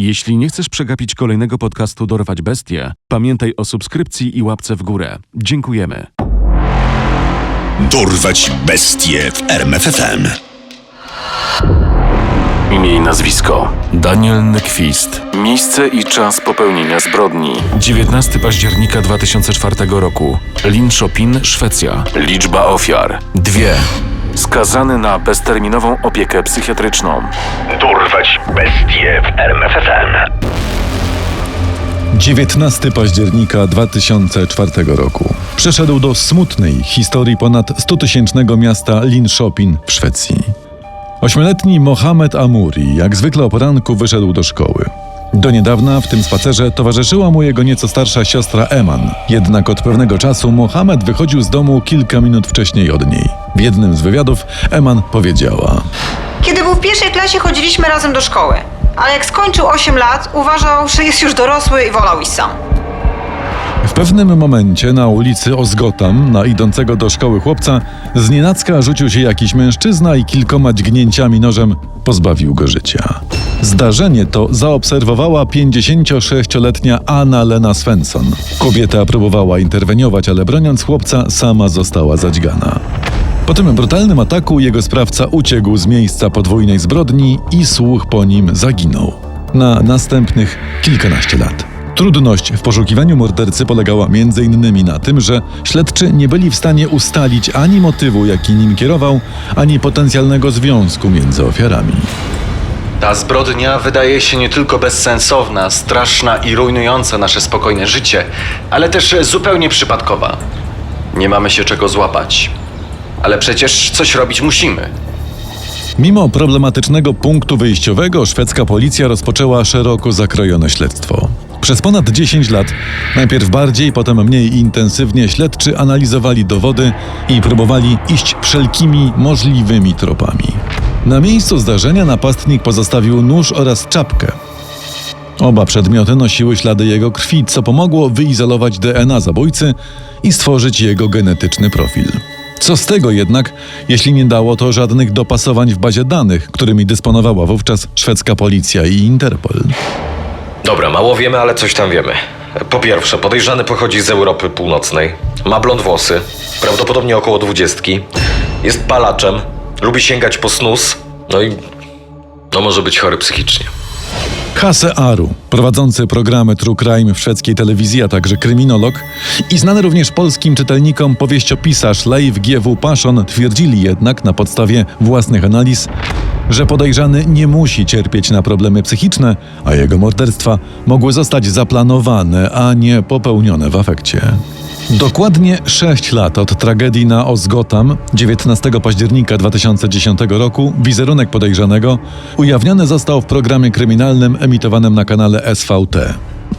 Jeśli nie chcesz przegapić kolejnego podcastu Dorwać Bestie, pamiętaj o subskrypcji i łapce w górę. Dziękujemy. Dorwać bestie w RMFFM. Imię i nazwisko: Daniel Nyquist. Miejsce i czas popełnienia zbrodni: 19 października 2004 roku. Linköping, Szwecja. Liczba ofiar: dwie. Skazany na bezterminową opiekę psychiatryczną. Dorwać bestie w RMFFM. 19 października 2004 roku. Przeszedł do smutnej historii ponad 100-tysięcznego miasta Linköping w Szwecji. Ośmioletni Mohamed Amuri, jak zwykle o poranku, wyszedł do szkoły. Do niedawna w tym spacerze towarzyszyła mu jego nieco starsza siostra Eman. Jednak od pewnego czasu Mohamed wychodził z domu kilka minut wcześniej od niej. W jednym z wywiadów Eman powiedziała: Kiedy był w pierwszej klasie, chodziliśmy razem do szkoły. Ale jak skończył 8 lat, uważał, że jest już dorosły i wolał iść sam. Pewnym momencie na ulicy Ozgotam, na idącego do szkoły chłopca, znienacka rzucił się jakiś mężczyzna i kilkoma dźgnięciami nożem pozbawił go życia. Zdarzenie to zaobserwowała 56-letnia Anna Lena Svensson. Kobieta próbowała interweniować, ale broniąc chłopca, sama została zadźgana. Po tym brutalnym ataku jego sprawca uciekł z miejsca podwójnej zbrodni i słuch po nim zaginął. Na następnych kilkanaście lat. Trudność w poszukiwaniu mordercy polegała m.in. na tym, że śledczy nie byli w stanie ustalić ani motywu, jaki nim kierował, ani potencjalnego związku między ofiarami. Ta zbrodnia wydaje się nie tylko bezsensowna, straszna i rujnująca nasze spokojne życie, ale też zupełnie przypadkowa. Nie mamy się czego złapać. Ale przecież coś robić musimy. Mimo problematycznego punktu wyjściowego, szwedzka policja rozpoczęła szeroko zakrojone śledztwo. Przez ponad 10 lat, najpierw bardziej, potem mniej intensywnie, śledczy analizowali dowody i próbowali iść wszelkimi możliwymi tropami. Na miejscu zdarzenia napastnik pozostawił nóż oraz czapkę. Oba przedmioty nosiły ślady jego krwi, co pomogło wyizolować DNA zabójcy i stworzyć jego genetyczny profil. Co z tego jednak, jeśli nie dało to żadnych dopasowań w bazie danych, którymi dysponowała wówczas szwedzka policja i Interpol? Dobra, mało wiemy, ale coś tam wiemy. Po pierwsze, podejrzany pochodzi z Europy Północnej. Ma blond włosy, prawdopodobnie około dwudziestki. Jest palaczem, lubi sięgać po snus, no i no może być chory psychicznie. Hasse Aru, prowadzący programy True Crime w szwedzkiej telewizji, a także kryminolog i znany również polskim czytelnikom powieściopisarz Leif G.W. Paszon twierdzili jednak na podstawie własnych analiz, że podejrzany nie musi cierpieć na problemy psychiczne, a jego morderstwa mogły zostać zaplanowane, a nie popełnione w afekcie. Dokładnie 6 lat od tragedii na Ozgotam 19 października 2010 roku wizerunek podejrzanego ujawniony został w programie kryminalnym emitowanym na kanale SVT.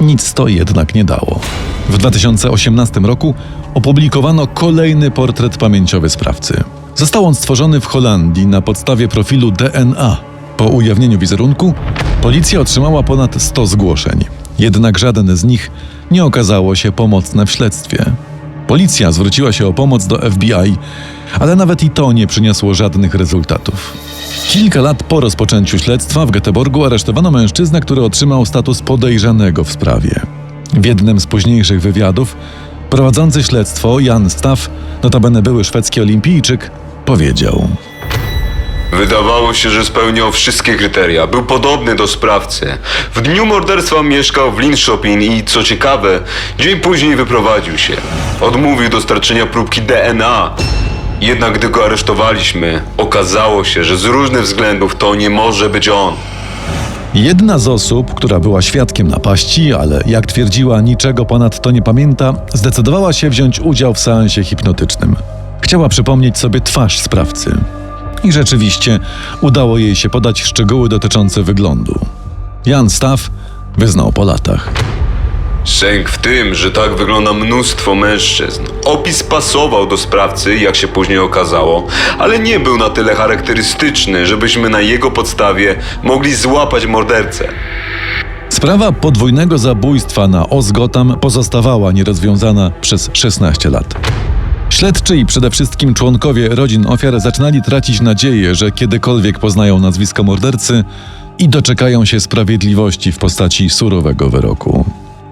Nic to jednak nie dało. W 2018 roku opublikowano kolejny portret pamięciowy sprawcy. Został on stworzony w Holandii na podstawie profilu DNA. Po ujawnieniu wizerunku policja otrzymała ponad 100 zgłoszeń. Jednak żaden z nich nie okazało się pomocne w śledztwie. Policja zwróciła się o pomoc do FBI, ale nawet i to nie przyniosło żadnych rezultatów. Kilka lat po rozpoczęciu śledztwa w Göteborgu aresztowano mężczyznę, który otrzymał status podejrzanego w sprawie. W jednym z późniejszych wywiadów prowadzący śledztwo Jan Staff, notabene były szwedzki olimpijczyk, powiedział: Wydawało się, że spełniał wszystkie kryteria. Był podobny do sprawcy. W dniu morderstwa mieszkał w Linköping i co ciekawe, dzień później wyprowadził się. Odmówił dostarczenia próbki DNA. Jednak gdy go aresztowaliśmy, okazało się, że z różnych względów to nie może być on. Jedna z osób, która była świadkiem napaści, ale jak twierdziła, niczego ponadto nie pamięta, zdecydowała się wziąć udział w seansie hipnotycznym. Chciała przypomnieć sobie twarz sprawcy. I rzeczywiście udało jej się podać szczegóły dotyczące wyglądu. Jan Staff wyznał po latach. Sęk w tym, że tak wygląda mnóstwo mężczyzn. Opis pasował do sprawcy, jak się później okazało, ale nie był na tyle charakterystyczny, żebyśmy na jego podstawie mogli złapać mordercę. Sprawa podwójnego zabójstwa na Ozgotam pozostawała nierozwiązana przez 16 lat. Śledczy i przede wszystkim członkowie rodzin ofiar zaczynali tracić nadzieję, że kiedykolwiek poznają nazwisko mordercy, i doczekają się sprawiedliwości w postaci surowego wyroku.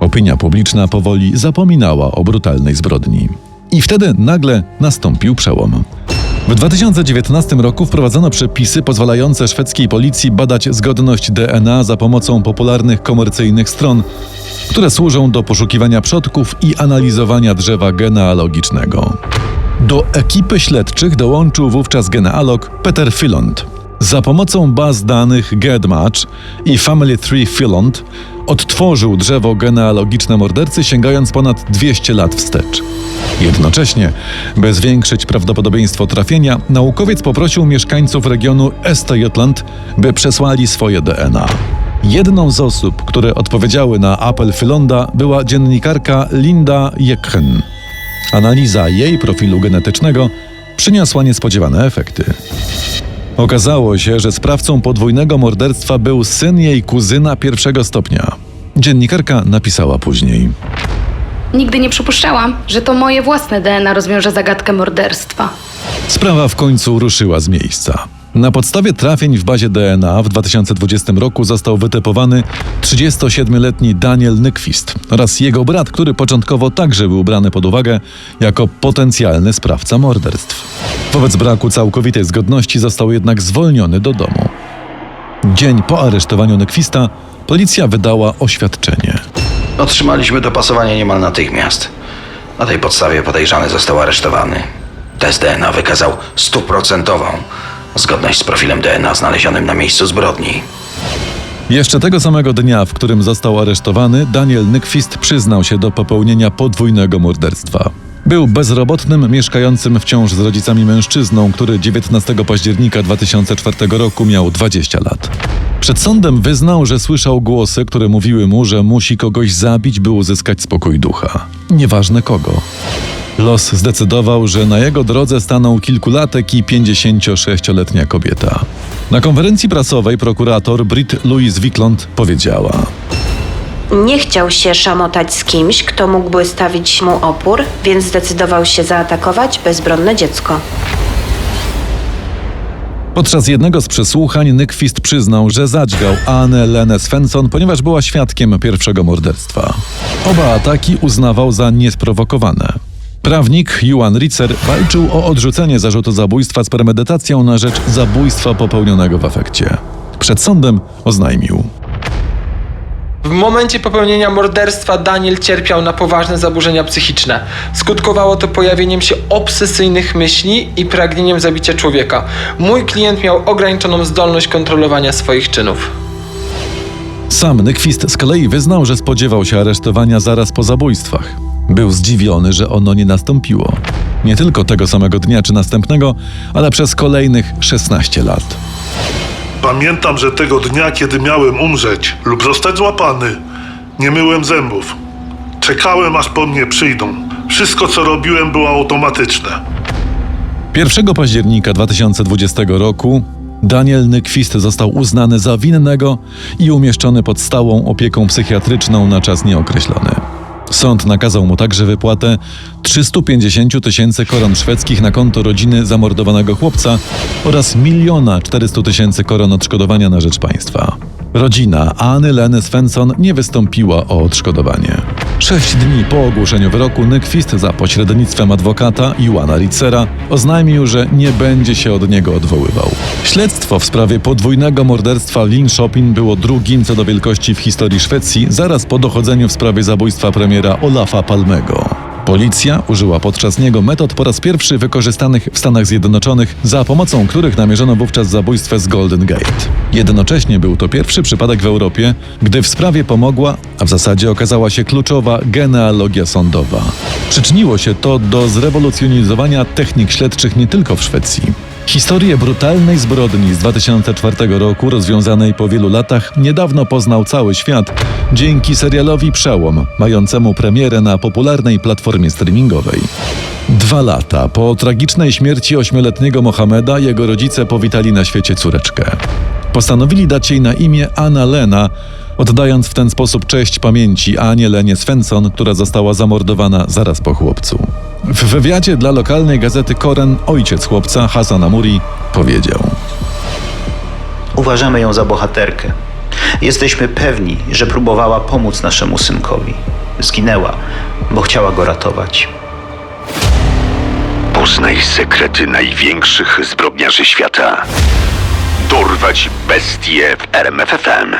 Opinia publiczna powoli zapominała o brutalnej zbrodni. I wtedy nagle nastąpił przełom. W 2019 roku wprowadzono przepisy pozwalające szwedzkiej policji badać zgodność DNA za pomocą popularnych komercyjnych stron, które służą do poszukiwania przodków i analizowania drzewa genealogicznego. Do ekipy śledczych dołączył wówczas genealog Peter Filond. Za pomocą baz danych GEDmatch i Family Tree Filond odtworzył drzewo genealogiczne mordercy sięgając ponad 200 lat wstecz. Jednocześnie, by zwiększyć prawdopodobieństwo trafienia, naukowiec poprosił mieszkańców regionu Östergötland, by przesłali swoje DNA. Jedną z osób, które odpowiedziały na apel Filonda, była dziennikarka Linda Jekchen. Analiza jej profilu genetycznego przyniosła niespodziewane efekty. Okazało się, że sprawcą podwójnego morderstwa był syn jej kuzyna pierwszego stopnia. Dziennikarka napisała później. Nigdy nie przypuszczałam, że to moje własne DNA rozwiąże zagadkę morderstwa. Sprawa w końcu ruszyła z miejsca. Na podstawie trafień w bazie DNA w 2020 roku został wytypowany 37-letni Daniel Nyquist oraz jego brat, który początkowo także był brany pod uwagę jako potencjalny sprawca morderstw. Wobec braku całkowitej zgodności został jednak zwolniony do domu. Dzień po aresztowaniu Nyquista policja wydała oświadczenie. Otrzymaliśmy dopasowanie niemal natychmiast. Na tej podstawie podejrzany został aresztowany. Test DNA wykazał stuprocentową zgodność z profilem DNA znalezionym na miejscu zbrodni. Jeszcze tego samego dnia, w którym został aresztowany, Daniel Nyquist przyznał się do popełnienia podwójnego morderstwa. Był bezrobotnym, mieszkającym wciąż z rodzicami mężczyzną, który 19 października 2004 roku miał 20 lat. Przed sądem wyznał, że słyszał głosy, które mówiły mu, że musi kogoś zabić, by uzyskać spokój ducha. Nieważne kogo. Los zdecydował, że na jego drodze stanął kilkulatek i 56-letnia kobieta. Na konferencji prasowej prokurator Brit Louise Wiklund powiedziała: Nie chciał się szamotać z kimś, kto mógłby stawić mu opór, więc zdecydował się zaatakować bezbronne dziecko. Podczas jednego z przesłuchań Nyquist przyznał, że zadźgał Anę Lenę Svensson, ponieważ była świadkiem pierwszego morderstwa. Oba ataki uznawał za niesprowokowane. Prawnik Johan Ritzer walczył o odrzucenie zarzutu zabójstwa z premedytacją na rzecz zabójstwa popełnionego w afekcie. Przed sądem oznajmił. W momencie popełnienia morderstwa Daniel cierpiał na poważne zaburzenia psychiczne. Skutkowało to pojawieniem się obsesyjnych myśli i pragnieniem zabicia człowieka. Mój klient miał ograniczoną zdolność kontrolowania swoich czynów. Sam Nyquist z kolei wyznał, że spodziewał się aresztowania zaraz po zabójstwach. Był zdziwiony, że ono nie nastąpiło. Nie tylko tego samego dnia czy następnego, ale przez kolejnych 16 lat. Pamiętam, że tego dnia, kiedy miałem umrzeć lub zostać złapany, nie myłem zębów. Czekałem, aż po mnie przyjdą. Wszystko, co robiłem, było automatyczne. 1 października 2020 roku Daniel Nyquist został uznany za winnego i umieszczony pod stałą opieką psychiatryczną na czas nieokreślony. Sąd nakazał mu także wypłatę 350 tysięcy koron szwedzkich na konto rodziny zamordowanego chłopca oraz miliona 400 tysięcy koron odszkodowania na rzecz państwa. Rodzina Anny Leny Svensson nie wystąpiła o odszkodowanie. Sześć dni po ogłoszeniu wyroku Nyquist za pośrednictwem adwokata Joana Ritzera oznajmił, że nie będzie się od niego odwoływał. Śledztwo w sprawie podwójnego morderstwa Linköping było drugim co do wielkości w historii Szwecji zaraz po dochodzeniu w sprawie zabójstwa premiera Olafa Palmego. Policja użyła podczas niego metod po raz pierwszy wykorzystanych w Stanach Zjednoczonych, za pomocą których namierzono wówczas zabójstwo z Golden Gate. Jednocześnie był to pierwszy przypadek w Europie, gdy w sprawie pomogła, a w zasadzie okazała się kluczowa genealogia sądowa. Przyczyniło się to do zrewolucjonizowania technik śledczych nie tylko w Szwecji. Historię brutalnej zbrodni z 2004 roku, rozwiązanej po wielu latach, niedawno poznał cały świat dzięki serialowi Przełom, mającemu premierę na popularnej platformie streamingowej. Dwa lata po tragicznej śmierci ośmioletniego Mohameda jego rodzice powitali na świecie córeczkę. Postanowili dać jej na imię Anna Lena, oddając w ten sposób cześć pamięci Anie Lenie Svensson, która została zamordowana zaraz po chłopcu. W wywiadzie dla lokalnej gazety Koren ojciec chłopca, Hasan Amuri, powiedział Uważamy ją za bohaterkę. Jesteśmy pewni, że próbowała pomóc naszemu synkowi. Zginęła, bo chciała go ratować. Poznaj sekrety największych zbrodniarzy świata. Dorwać bestie w RMFFM.